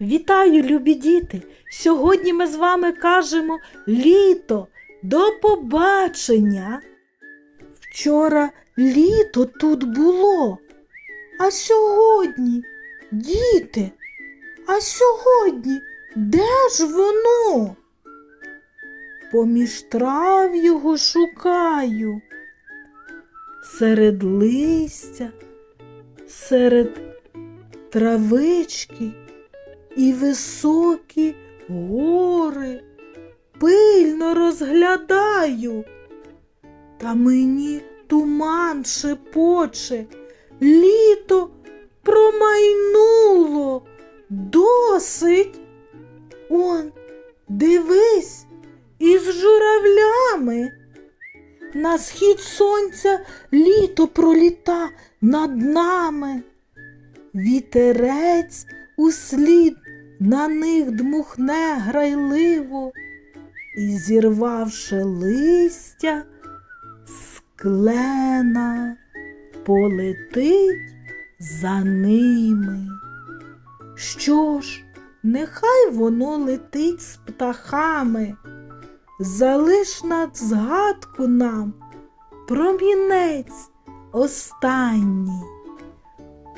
Вітаю, любі діти! Сьогодні ми з вами кажемо літо. До побачення. Вчора літо тут було. А сьогодні, діти, а сьогодні де ж воно? Поміж трав його шукаю. Серед листя, серед травички і високі гори пильно розглядаю. Та мені туман шепоче, літо промайнуло досить. Он, дивись, із журавлями. На схід сонця літо проліта над нами. Вітерець услід на них дмухне грайливо, і, зірвавши листя, з клена полетить за ними. Що ж, нехай воно летить з птахами, залиш на згадку нам промінець останній.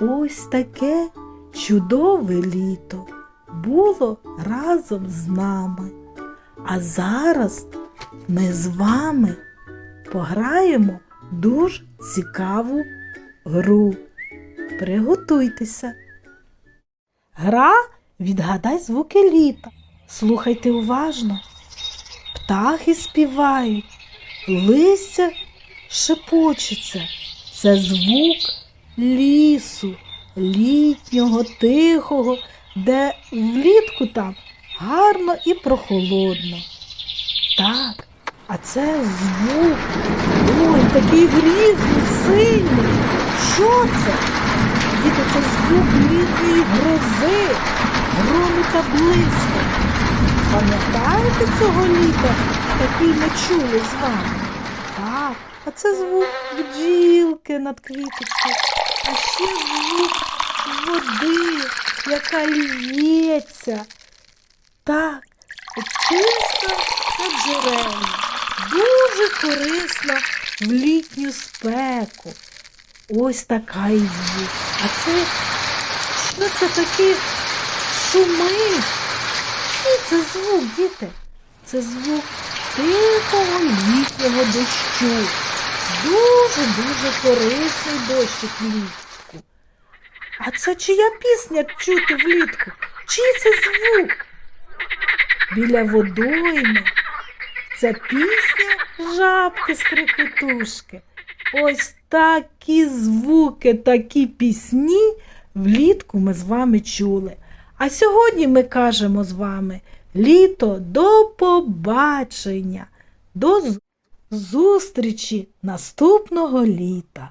Ось таке чудове літо було разом з нами. А зараз ми з вами пограємо дуже цікаву гру. Приготуйтеся. Гра відгадай звуки літа. Слухайте уважно. Птахи співають, листя шепочеться. Це звук лісу, літнього, тихого, де влітку там гарно і прохолодно. Так, а це звук. Ой, такий грізний, сильний. Що це? Діти, це звук літньої грози, грому та блиску. Пам'ятаєте цього літа, який ми чули з вами? Так, а це звук бджілки над квіточкою, а ще звук яка лється. Так, чиста та джерельна, дуже корисна в літню спеку. Ось така і звук. А це що це такі шуми? Що це звук, діти? Це звук тихого літнього дощу. Дуже-дуже корисний дощик влітку. А це чия пісня чути влітку? Чий це звук? Біля водойми. Це пісня жабки з крикотушки. Ось такі звуки, такі пісні влітку ми з вами чули. А сьогодні ми кажемо з вами літо до побачення, до зустрічі наступного літа.